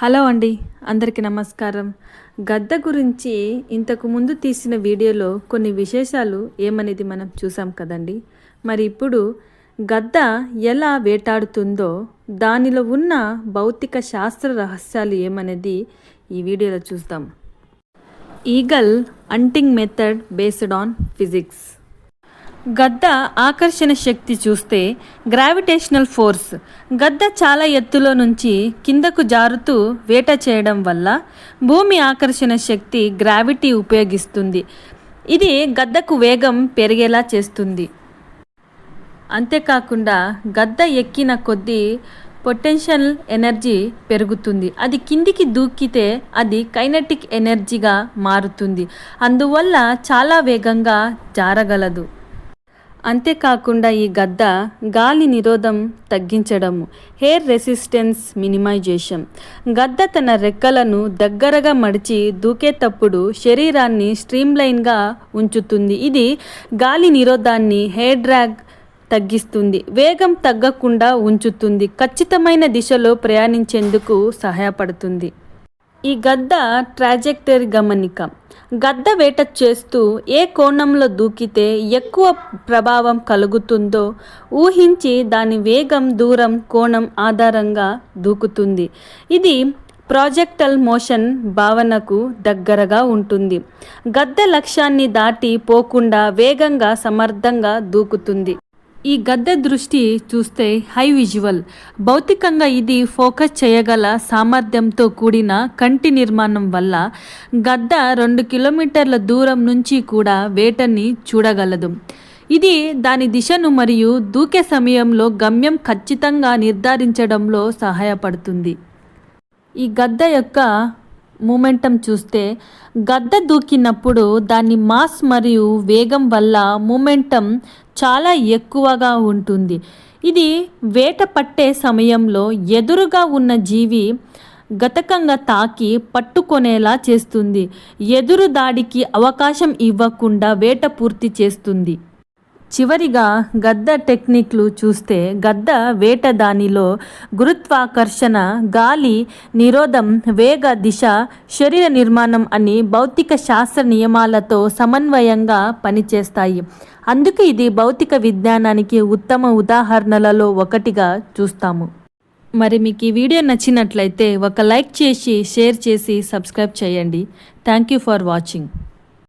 Hello అండి అందరికీ నమస్కారం. గద్ద గురించి ఇంతకు ముందు తీసిన వీడియోలో కొన్ని విశేషాలు ఏమనేది మనం చూసాం కదండి. మరి ఇప్పుడు గద్ద ఎలా వేటాడుతుందో దానిలో ఉన్న భౌతిక శాస్త్ర రహస్యాలు ఏమనేది ఈ వీడియోలో చూద్దాం. Eagle hunting method based on physics. గద్ద ఆకర్షణ శక్తి చూస్తే గ్రావిటేషనల్ ఫోర్స్. గద్ద చాలా ఎత్తులో నుంచి కిందకు జారుతూ వేట చేయడం వల్ల భూమి ఆకర్షణ శక్తి గ్రావిటీ ఉపయోగిస్తుంది. ఇది గద్దకు వేగం పెరిగేలా చేస్తుంది. అంతేకాకుండా గద్ద ఎక్కిన కొద్దీ పొటెన్షియల్ ఎనర్జీ పెరుగుతుంది. అది కిందికి దూకితే అది కైనటిక్ ఎనర్జీగా మారుతుంది. అందువల్ల చాలా వేగంగా జారగలదు. అంతేకాకుండా ఈ గద్ద గాలి నిరోధం తగ్గించడము హెయిర్ రెసిస్టెన్స్ మినిమైజేషన్ గద్ద తన రెక్కలను దగ్గరగా మడిచి దూకేటప్పుడు శరీరాన్ని స్ట్రీమ్లైన్గా ఉంచుతుంది. ఇది గాలి నిరోధాన్ని హెయిర్ డ్రాగ్ తగ్గిస్తుంది వేగం తగ్గకుండా ఉంచుతుంది ఖచ్చితమైన దిశలో ప్రయాణించేందుకు సహాయపడుతుంది. ఈ గద్ద ట్రాజెక్టరీ గమనిక. గద్ద వేట చేస్తూ ఏ కోణంలో దూకితే ఎక్కువ ప్రభావం కలుగుతుందో ఊహించి దాని వేగం దూరం కోణం ఆధారంగా దూకుతుంది. ఇది ప్రాజెక్టల్ మోషన్ భావనకు దగ్గరగా ఉంటుంది. గద్ద లక్ష్యాన్ని దాటి పోకుండా వేగంగా సమర్థంగా దూకుతుంది. ఈ గద్దె దృష్టి చూస్తే హై విజువల్. భౌతికంగా ఇది ఫోకస్ చేయగల సామర్థ్యంతో కూడిన కంటి నిర్మాణం వల్ల గద్ద రెండు కిలోమీటర్ల దూరం నుంచి కూడా వేటని చూడగలదు. ఇది దాని దిశను మరియు దూకే సమయంలో గమ్యం ఖచ్చితంగా నిర్ధారించడంలో సహాయపడుతుంది. ఈ గద్ద యొక్క మూమెంటం చూస్తే గద్ద దూకినప్పుడు దాని మాస్ మరియు వేగం వల్ల మూమెంటం చాలా ఎక్కువగా ఉంటుంది. ఇది వేట పట్టే సమయంలో ఎదురుగా ఉన్న జీవి గతకంగా తాకి పట్టుకొనేలా చేస్తుంది. ఎదురు దాడికి అవకాశం ఇవ్వకుండా వేట పూర్తి చేస్తుంది. చివరిగా గద్ద టెక్నిక్లు చూస్తే గద్ద వేట దానిలో గురుత్వాకర్షణ గాలి నిరోధం వేగ దిశ శరీర నిర్మాణం అని భౌతిక శాస్త్ర నియమాలతో సమన్వయంగా పనిచేస్తాయి. అందుకే ఇది భౌతిక విజ్ఞానానికి ఉత్తమ ఉదాహరణలలో ఒకటిగా చూస్తాము. మరి మీకు ఈ వీడియో నచ్చినట్లయితే ఒక లైక్ చేసి షేర్ చేసి సబ్స్క్రైబ్ చేయండి. Thank you for watching.